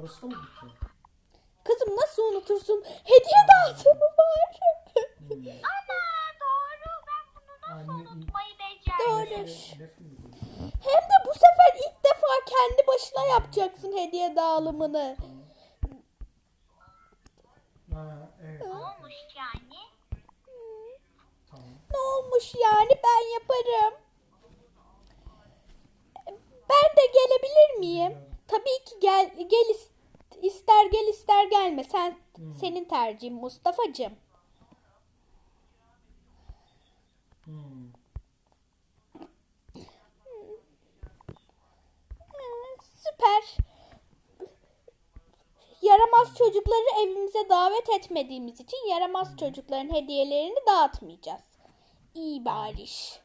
orası da mı gitti? Kızım nasıl unutursun? Hediye dağıtımı var. Hmm. Ana doğru ben bunu nasıl Anne- unutmayı becerdim. Doğru. Hem de bu sefer ilk defa kendi başına yapacaksın hediye dağılımını. Ha, evet. Ne olmuş yani? Tamam. Ne olmuş yani ben yaparım. Ben de gelebilir miyim? Tabii ki gel gel is- ister gel ister gelme. Sen senin tercihin Mustafa'cığım. Hmm. Ee, Süper. Yaramaz çocukları evimize davet etmediğimiz için yaramaz çocukların hediyelerini dağıtmayacağız. İyi bariş.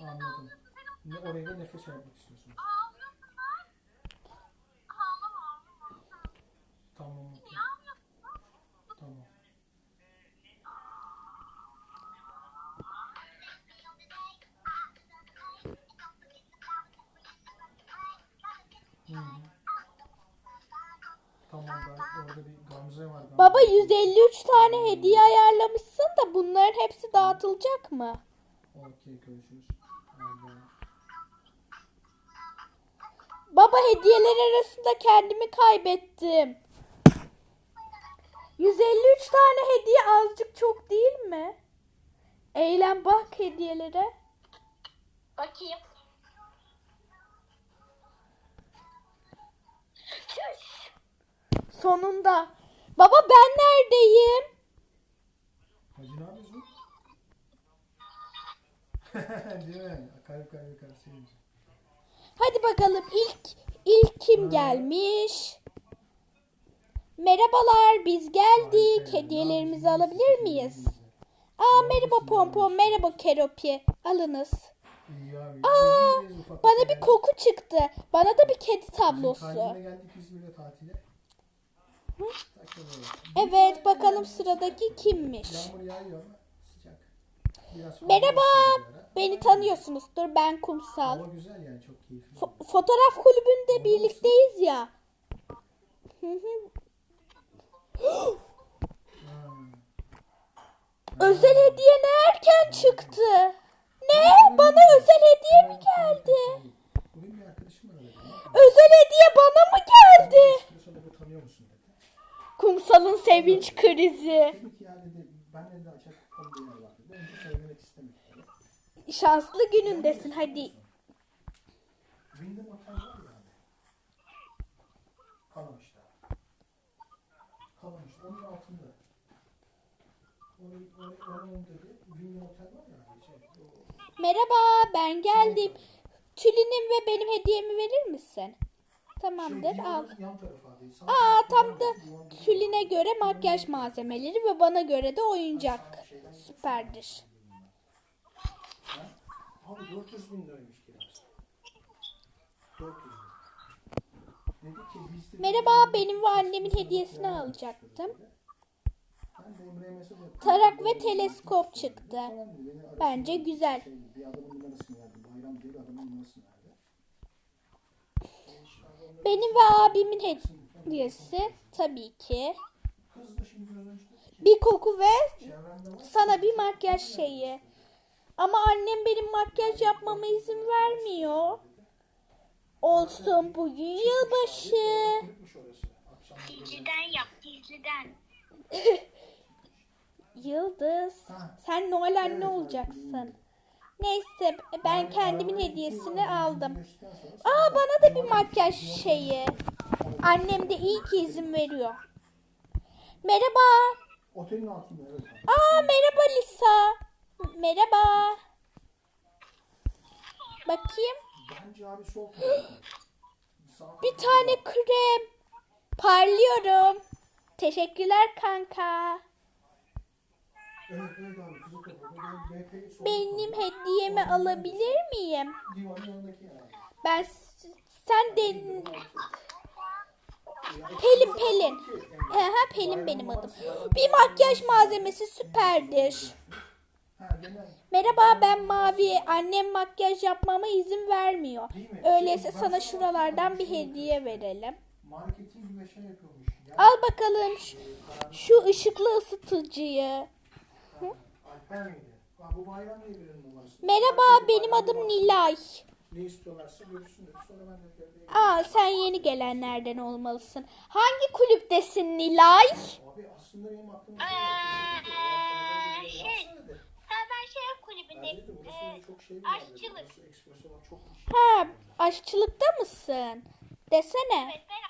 Anladım. Ne oraya da nefes yapmak istiyorsun. ağlıyorsun lan. Ağlama ağlama. Tamam. Niye ağlıyorsun? Tamam. Hı. Tamam ben orada bir Gamze var. Gamze. Baba 153 tane hediye ayarlamışsın da bunların hepsi dağıtılacak mı? Okey görüşürüz. Hadi. Baba hediyeler arasında kendimi kaybettim. 153 tane hediye azıcık çok değil mi? Eylem bak hediyelere. Bakayım. Sonunda. Baba ben neredeyim? Hacı ne yapıyorsun? Değil mi? Kalp kalp sevinci. Hadi bakalım ilk ilk kim gelmiş? Merhabalar biz geldik. Hediyelerimizi alabilir miyiz? Aa merhaba Pompon, merhaba Keropi. Alınız. Aa bana bir koku çıktı. Bana da bir kedi tablosu. Evet bakalım sıradaki kimmiş? Yağmur yağıyor ama sıcak. Biraz fazla Merhaba. Beni tanıyorsunuzdur. Ben Kumsal. Hava güzel yani çok keyifli. Fo- fotoğraf kulübünde birlikteyiz ya. Özel hediye ne erken çıktı? Ne? Bana özel hediye mi geldi? Bugün bir arkadaşım aradı. Özel hediye bana mı geldi? Bir sonra bu tanıyor musun dedi. Kumsal'ın sevinç krizi. Ki dedi ben de açacak kapalı bir yer var dedi. Ben hiç söylemek istemedim. dedi. Şanslı günündesin hadi. Onun altında. Merhaba ben geldim. Tülin'in ve benim hediyemi verir misin? Tamamdır şey, al. Aa tam da Tülin'e göre makyaj malzemeleri ve bana göre de oyuncak. Süperdir. Abi 400 bin liraymış kirası. 400 bin. Merhaba benim ve annemin hediyesini alacaktım. Tarak ve teleskop çıktı. Bence güzel. Benim ve abimin hediyesi tabii ki bir koku ve sana bir makyaj şeyi. Ama annem benim makyaj yapmama izin vermiyor. Olsun bugün yılbaşı. Gizliden yap gizliden. Yıldız. Sen Noel anne olacaksın. Neyse ben kendimin hediyesini aldım. Aa bana da bir makyaj şeyi. Annem de iyi ki izin veriyor. Merhaba. otelin altında. Aa merhaba Lisa. Merhaba. Bakayım. Bence abi sol Bir tane krem. Parlıyorum. Teşekkürler kanka. Benim hediyemi alabilir miyim? Ben sen de Pelin Pelin. Aha Pelin benim adım. Bir makyaj malzemesi süperdir. Merhaba ben Mavi. Annem makyaj yapmama izin vermiyor. Öyleyse Şey, ben sana şuralardan bir şey hediye verelim. Şey Al bakalım şu, e, kararını- şu ışıklı ısıtıcıyı. Merhaba benim adım. Nilay. Ne istiyorlarsa görsünler. Sonra ben de göndereyim. Aa sen yeni gelenlerden olmalısın. Hangi kulüptesin Nilay? Abi aslında benim aklımda Ee, şey şey, var. Ha ben şey şey aşçılık. Ha aşçılıkta mısın? Desene. evet ben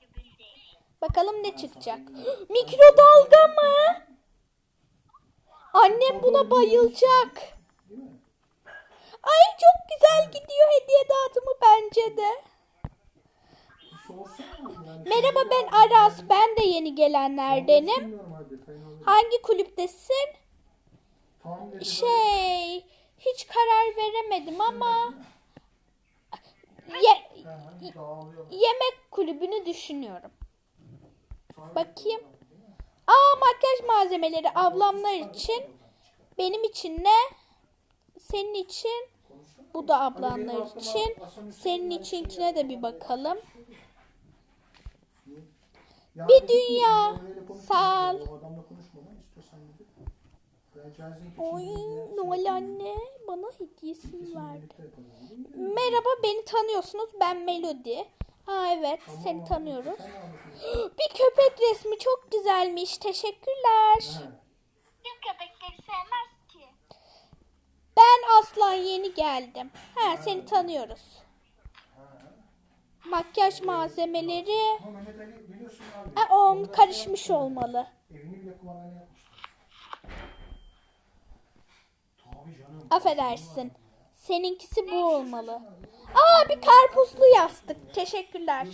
kulübündeyim. Bakalım ne çıkacak. Mikrodalga mı? Annem buna bayılacak. Ay çok güzel gidiyor hediye dağıtımı bence de. Yani Merhaba şey- ben Aras. Ben de yeni gelenlerdenim. Hangi kulüptesin? Şey, hiç karar veremedim ama ye- yemek kulübünü düşünüyorum. Bakayım. Aa makyaj malzemeleri ablamlar için, benim için ne? Senin için, bu da ablanlar için. Senin içinkine de bir bakalım. Bir dünya. biz Oy şey Noel anne bana hediyesini verdi. Merhaba beni tanıyorsunuz ben Melody. Aa evet Tamam seni tanıyoruz. Bir köpek resmi çok güzelmiş. Teşekkürler. Ha, Kim köpekleri sevmez ki? Ben Aslan yeni geldim. Ha seni tanıyoruz. ha. Makyaj malzemeleri. Ha, o karışmış olmalı. Evini bile kumarhane yapmışlar. Tabii canım. Affedersin. Seninkisi bu olmalı. Aa bir karpuzlu yastık. Teşekkürler.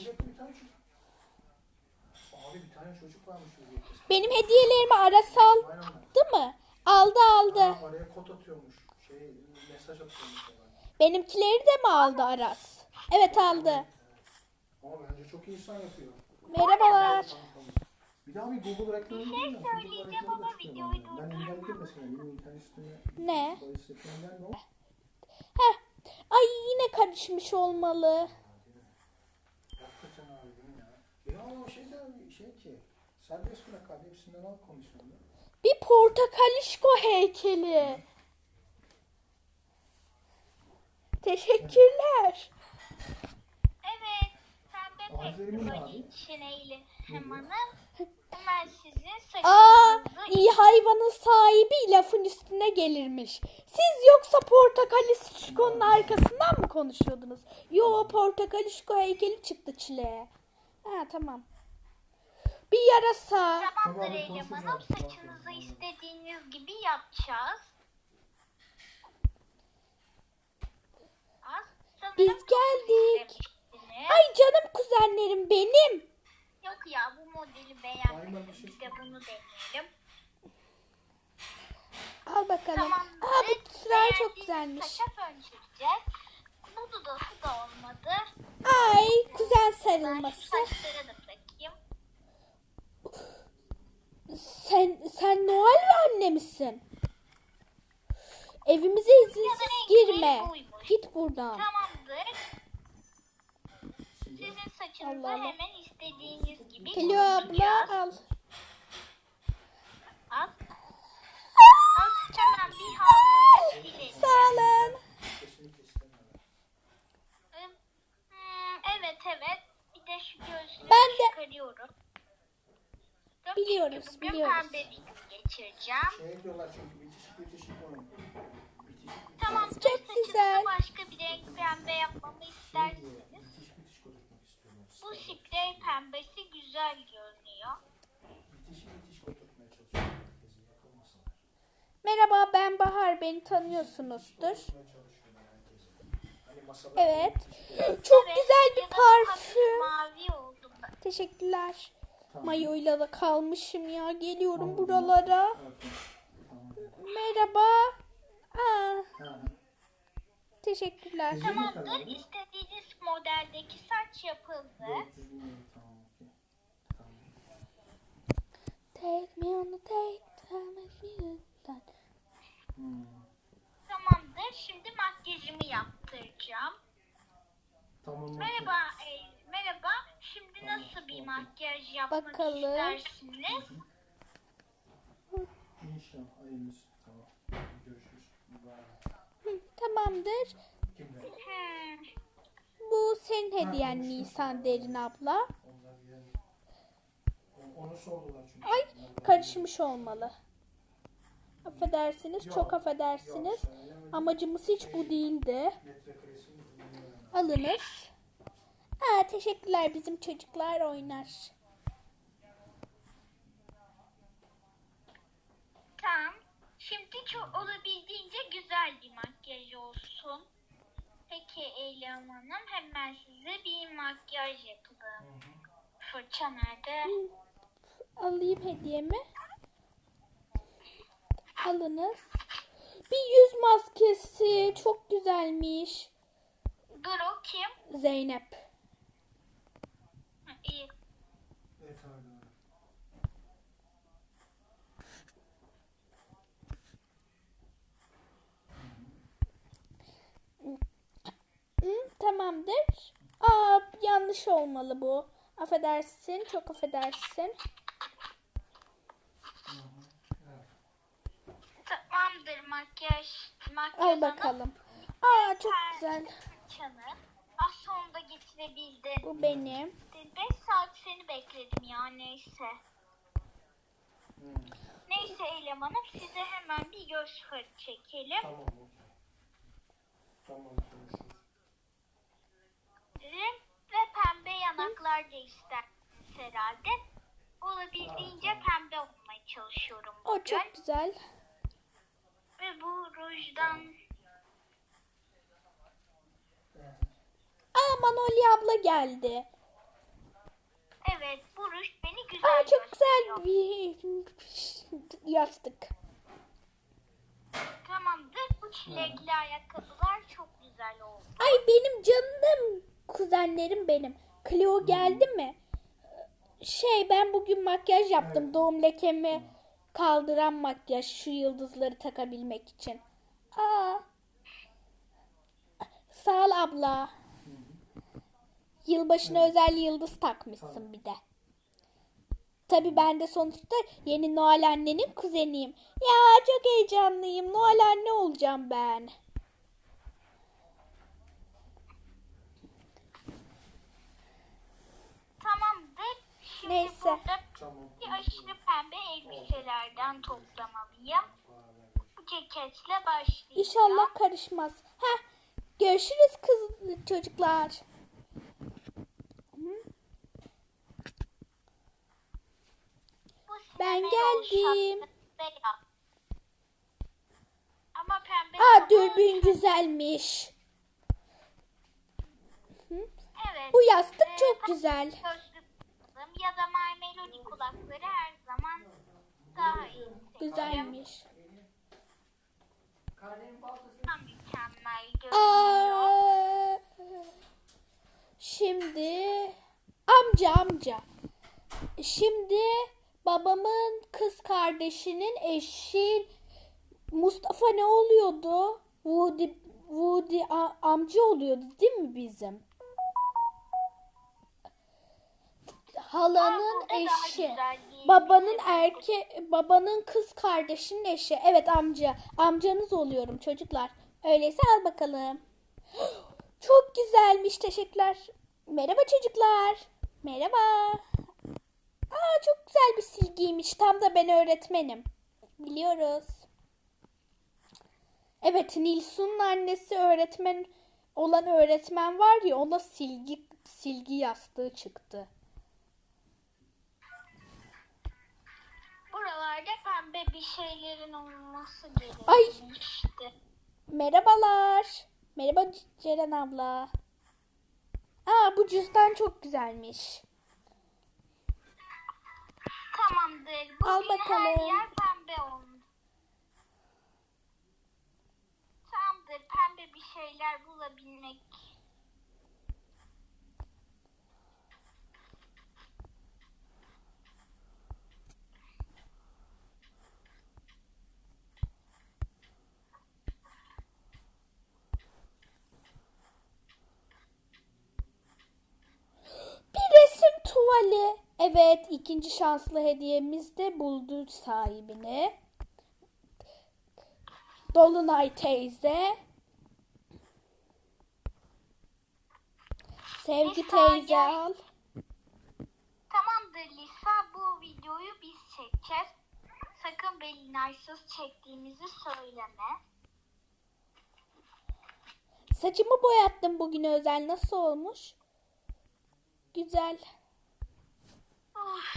Benim hediyelerimi Aras aldı mı? Aldı aldı. Ha, araya kod atıyormuş. Şey mesaj atıyormuş. ona. Benimkileri de mi aldı Aras? Evet aldı. Ama bence çok insan yapıyor. Merhabalar. Bir daha bir Google reklamı Bir şey mi? Söyleyeceğim reklamı ama videoyu. Ben engelledim mesela. Benim internet siteme Ne? bahis? Heh. Ay yine karışmış olmalı. Hakikaten abi değil mi ya? Ya ama o şey de abi şey ki. Serbest bırak abi hepsinden al komisyonu. Bir portakalişko heykeli. Teşekkürler. Evet. Pembe Aferin festivali abi. için eğilim hanım. Hemen sizin Aa, saçınızı iyi hayvanın sahibi lafın üstüne gelirmiş. Siz yoksa portakalişkonun arkasından mı konuşuyordunuz? Yo portakalişko heykeli çıktı çileğe. Ha tamam. Bir yarasa. Tamamdır Tamam, Eylem Hanım. Saçınızı istediğiniz gibi yapacağız. Biz geldik. istemiştiniz. Ay canım kuzenlerim benim. Yok ya bu modeli beğenmedim. bir şey Biz de bunu deneyelim. Al bakalım. Tamamdır. Aa bu sıra çok güzelmiş. Fön çekeceğiz. Bu dudası da olmadı. Ay kuzen Ben şu sarılması. saçlara da bırakayım. Sen sen Noel ve anne misin? Evimize izinsiz girme. Git buradan. Tamamdır. Sizin saçınızı Allah Allah. hemen istediğiniz gibi Hello abla al. Al. Al hemen bir havluyla silelim. Sağ olun. Hmm, evet evet. Bir de şu gözlüğü Ben de- çıkarıyorum. Biliyoruz, bugün biliyoruz. pembe bir gün geçireceğim. Şey diyorlar çünkü bitişik bitişik bitişik. Tamam. Çok saçınızı güzel. başka bir renk pembe yapmamı Şey Bu sprey pembesi güzel görünüyor. Merhaba ben Bahar beni tanıyorsunuzdur. Hani Evet. Çok Evet, güzel bir parfüm. Mavi oldu. Teşekkürler. Mayoyla da kalmışım ya. Geliyorum buralara. Merhaba. Aa. Teşekkürler. Tamamdır. İstediğiniz modeldeki saç yapıldı. 400 bin lira, tamam okey. Tamam. Take me on a date. tell me you that- Hmm. Tamamdır. Şimdi makyajımı yaptıracağım. Tamam. Merhaba. e, merhaba. Şimdi nasıl bir makyaj yapmak Bakalım. istersiniz? İnşallah hayırlısı. Tamam. Görüşürüz. Bye. Hı, tamamdır. Bu senin hediyen Nisan Derin abla. Ay karışmış olmalı. Affedersiniz, çok affedersiniz. Amacımız hiç bu değildi. Alınız. Aa, teşekkürler bizim çocuklar oynar. Tamam. Şimdi çok olabildiğince güzel bir makyaj olsun. Peki Eylem Hanım hemen size bir makyaj yapalım. Fırça nerede? Hı, Alayım hediyemi. Alınız. Bir yüz maskesi çok güzelmiş. Dur o kim? Zeynep. Ha, İyi. Evet abi. Hı, tamamdır. Aa yanlış olmalı bu. Affedersin, çok affedersin. Tamamdır makyaj. Makyaj Al bakalım. Aa çok güzel. Fırçanı. Az sonunda getirebildin. Bu benim. 5 saat seni bekledim ya neyse. Neyse Eylem Hanım size hemen bir göz farı çekelim. Tamam. Tamam görüşürüz. Ve pembe istersiniz herhalde. Olabildiğince pembe olmaya çalışıyorum O bugün. çok güzel. Ve bu rujdan. Aa Manolya abla geldi. evet bu ruj beni güzel Aa çok gösteriyor. güzel bir yastık. Tamamdır. Bu çilekli ayakkabılar çok güzel oldu. Ay benim canım kuzenlerim benim. Cleo geldi mi? Şey ben bugün makyaj yaptım. Evet. Doğum lekemi kaldıran makyaj şu yıldızları takabilmek için. Aa. Sağ ol abla. Yılbaşına özel yıldız takmışsın bir de. Tabii ben de sonuçta yeni Noel annenin kuzeniyim. Ya çok heyecanlıyım. Noel anne olacağım ben. Tamamdır. Şimdi Neyse. bir aşırı pembe elbiselerden toplamalıyım. Bu ceketle başlayacağım. İnşallah karışmaz. Heh, görüşürüz kız çocuklar. Ben geldim. Ama pembe Aa dürbün güzelmiş. Hı, Evet. Bu yastık Ee, çok güzel. Ya da My Melody kulakları her zaman daha iyi. Güzelmiş. Mükemmel görünüyor. Şimdi amca amca. Şimdi babamın kız kardeşinin eşi Mustafa ne oluyordu? Woody, Woody amca oluyordu değil mi bizim? Halanın Aa, eşi. Babanın erke babanın kız kardeşinin eşi. Evet amca. Amcanız oluyorum çocuklar. Öyleyse al bakalım. Çok güzelmiş. Teşekkürler. Merhaba çocuklar. Merhaba. Aa çok güzel bir silgiymiş. Tam da ben öğretmenim. Biliyoruz. Evet Nilsun'un annesi öğretmen olan öğretmen var ya ona silgi silgi yastığı çıktı. Buralarda pembe bir şeylerin olması Ay. gerekmişti. Merhabalar. Merhaba Ceren abla. Aa bu cüzdan çok güzelmiş. Tamamdır. Bugün Al her bakalım. yer pembe olmuş. Tamamdır. Pembe bir şeyler bulabilmek. Evet ikinci şanslı hediyemiz de buldu sahibini. Dolunay teyze. Sevgi Lisa, teyze gel. al. Tamamdır Lisa bu videoyu biz çekeceğiz. Sakın Belinaysız çektiğimizi söyleme. Saçımı boyattım bugün özel. Nasıl olmuş? Güzel. Uf,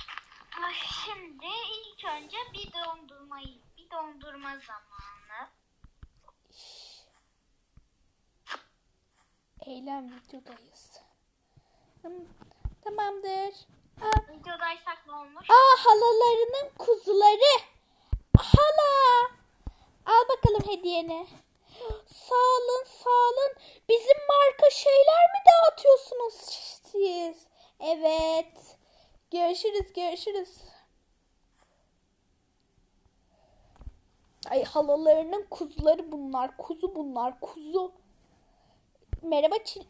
ay, Şimdi ilk önce bir dondurmayı, bir dondurma zamanı. Eylem videodayız. Tam- Tamamdır. Aa, Videodaysak ne olmuş? aa halalarının kuzuları. Hala. Al bakalım hediyeni. Sağ olun, sağ olun. Bizim marka şeyler mi dağıtıyorsunuz siz? Evet. Görüşürüz, görüşürüz. Ay halalarının kuzuları bunlar. Kuzu bunlar, kuzu. Merhaba Çil...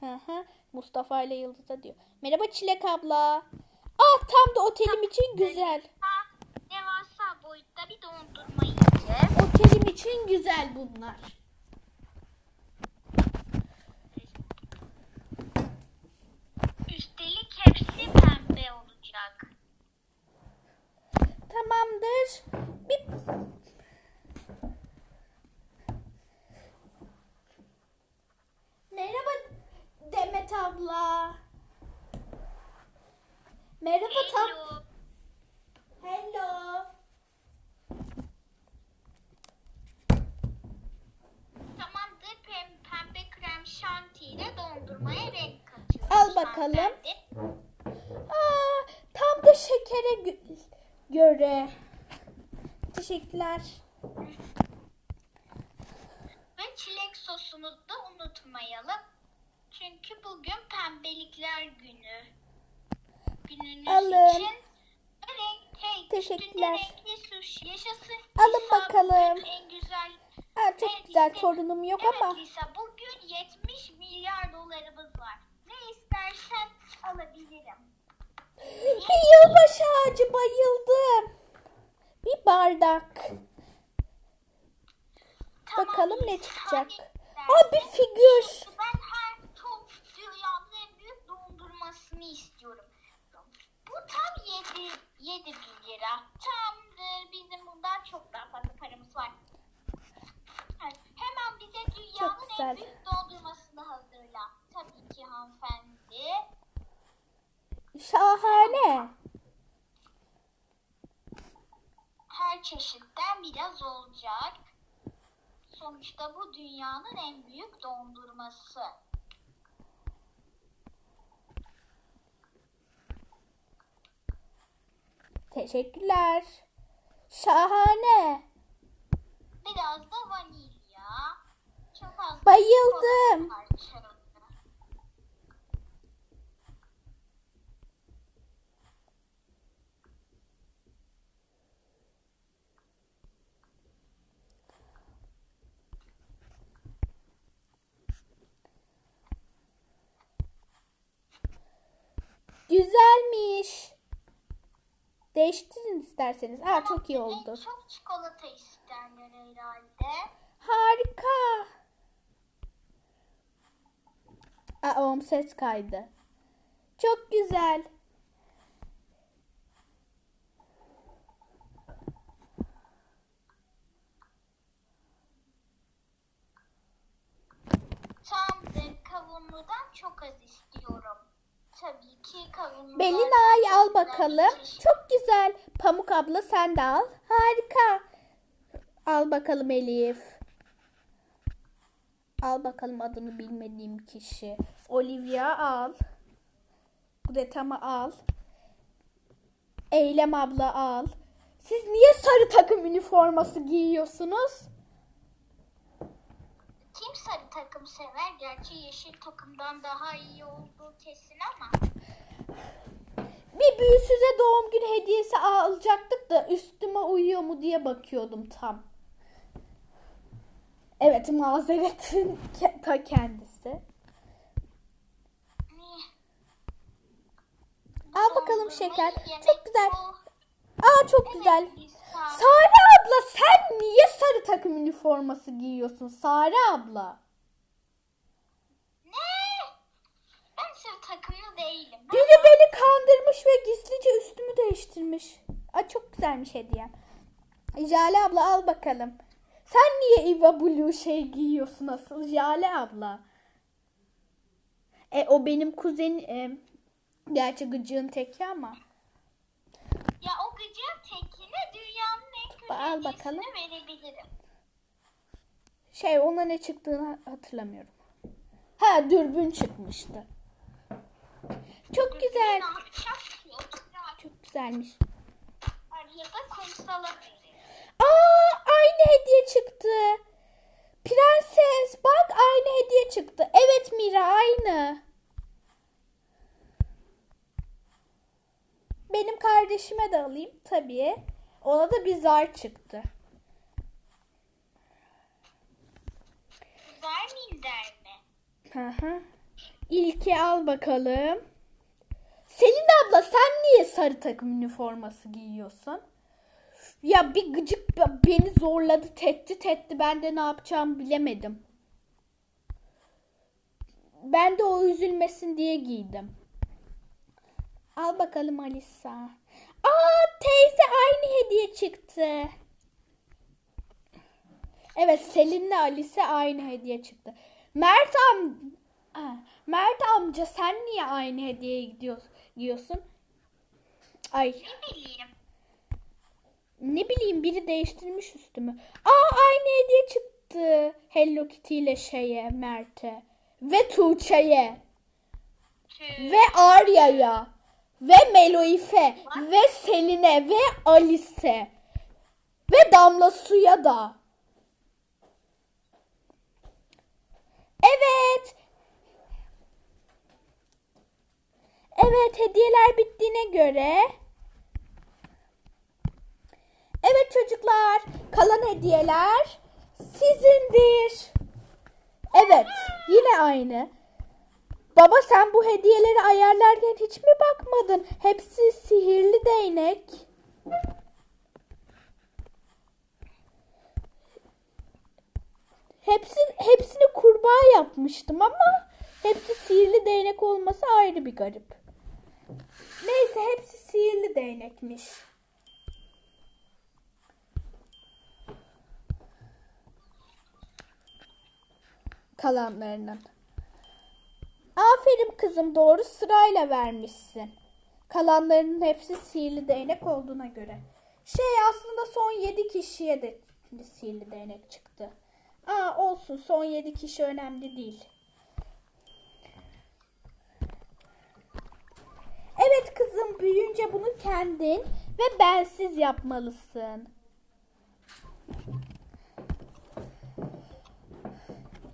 Hı hı. Mustafa ile Yıldız'a diyor. Merhaba Çilek abla. Ah tam da otelim için güzel. Devasa boyutta bir dondurma yiyeceğiz. Otelim için güzel bunlar. Üstelik hepsi pembe olacak. Tamamdır. Bir... Merhaba Demet abla. Merhaba. Hello. Hello. Tamamdır pem, pembe krem şanti ile dondurmaya renk katıyoruz. Al bakalım. hanımefendi. Aa, tam da şekere gö- göre. Teşekkürler. Ve çilek sosunu da unutmayalım. Çünkü bugün pembelikler günü. Gününüz Alın. için renk, Teşekkürler. renkli sushi. Yaşasın. Alın Lisa, bakalım. En güzel. Aa, çok Evet, güzel işte- torunum yok evet ama. Lisa bugün 70 milyar dolarımız var. Ne istersen alabilirim. Bir yılbaşı ağacı bayıldım. Bir bardak. Tamam, Bakalım ne çıkacak. Aa bir figür. Ben her çok dünyanın en büyük dondurmasını istiyorum. Bu tam 7, 7 bin lira. Tamamdır. Bizim bundan çok daha fazla paramız var. Hemen bize dünyanın en büyük dondurmasını hazırla. Tabii ki hanımefendi. Şahane. Her çeşitten biraz olacak. Sonuçta bu dünyanın en büyük dondurması. Teşekkürler. Şahane. Biraz da vanilya. Çok az Bayıldım. çikolata Güzelmiş. Değiştirin isterseniz. Aa çok iyi oldu. çok çikolata isterler herhalde. Harika. Aa oğlum ses kaydı. Çok güzel. Tamamdır. Kavunludan çok az istiyorum. Tabii ki kavunlu. Belinay al bakalım. Çok güzel. Pamuk abla sen de al. Harika. Al bakalım Elif. Al bakalım adını bilmediğim kişi. Olivia al. Greta'mı al. Eylem abla al. Siz niye sarı takım üniforması giyiyorsunuz? Kim sarı takım sever? Gerçi yeşil takımdan daha iyi olduğu kesin ama. Bir büyü size doğum günü hediyesi alacaktık da üstüme uyuyor mu diye bakıyordum tam. Evet mazeretin ta kendisi. Eh, bakalım şeker. Çok güzel. Aa çok güzel. Sare abla sen niye sarı takım üniforması giyiyorsun Sare abla? Ne? Ben senin takımlı değilim. Ben Biri beni kandırmış ve gizlice üstümü değiştirmiş. Aa çok güzelmiş hediyem. Jale abla al bakalım. Sen niye Eva Blue şey giyiyorsun asıl Jale abla? E o benim kuzenim. Gerçi gıcığın teki ama. Ya o gıcığın kötü Al bakalım. verebilirim. Şey ona ne çıktığını hatırlamıyorum. Ha dürbün çıkmıştı. Çok güzel. Ne yapacağız ki? Oturup Çok güzelmiş. ya da kumsala verelim. Aa aynı hediye çıktı. Prenses bak aynı hediye çıktı. Evet Mira aynı. Benim kardeşime de alayım tabii. Ona da bir zar çıktı. Güzel minder mi? Hı hı. İlki al bakalım. Selin abla sen niye sarı takım üniforması giyiyorsun? Ya bir gıcık beni zorladı, tehdit etti. Ben de ne yapacağımı bilemedim. Ben de o üzülmesin diye giydim. Al bakalım Alisa. Aa teyze aynı hediye çıktı. Evet Selin'le Alice aynı hediye çıktı. Mert am Mert amca sen niye aynı hediyeye gidiyorsun, giyiyorsun? Ay Ne bileyim. ne bileyim biri değiştirmiş üstümü. Aa aynı hediye çıktı. Hello Kitty ile şeye Mert'e ve Tuğçe'ye ve Arya'ya ve Meloife ve Selin'e ve Alice ve Damla Su'ya da. Evet. Evet hediyeler bittiğine göre. Evet çocuklar kalan hediyeler sizindir. Evet yine aynı. Baba sen bu hediyeleri ayarlarken hiç mi bakmadın? Hepsi sihirli değnek. Hepsi, hepsini kurbağa yapmıştım ama hepsi sihirli değnek olması ayrı bir garip. Neyse hepsi sihirli değnekmiş. Kalanlarının. Aferin kızım doğru sırayla vermişsin. Kalanlarının hepsi sihirli değnek olduğuna göre. Şey aslında son 7 kişiye de sihirli değnek çıktı. Aa olsun son 7 kişi önemli değil. Evet kızım büyüyünce bunu kendin ve bensiz yapmalısın.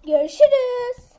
Görüşürüz.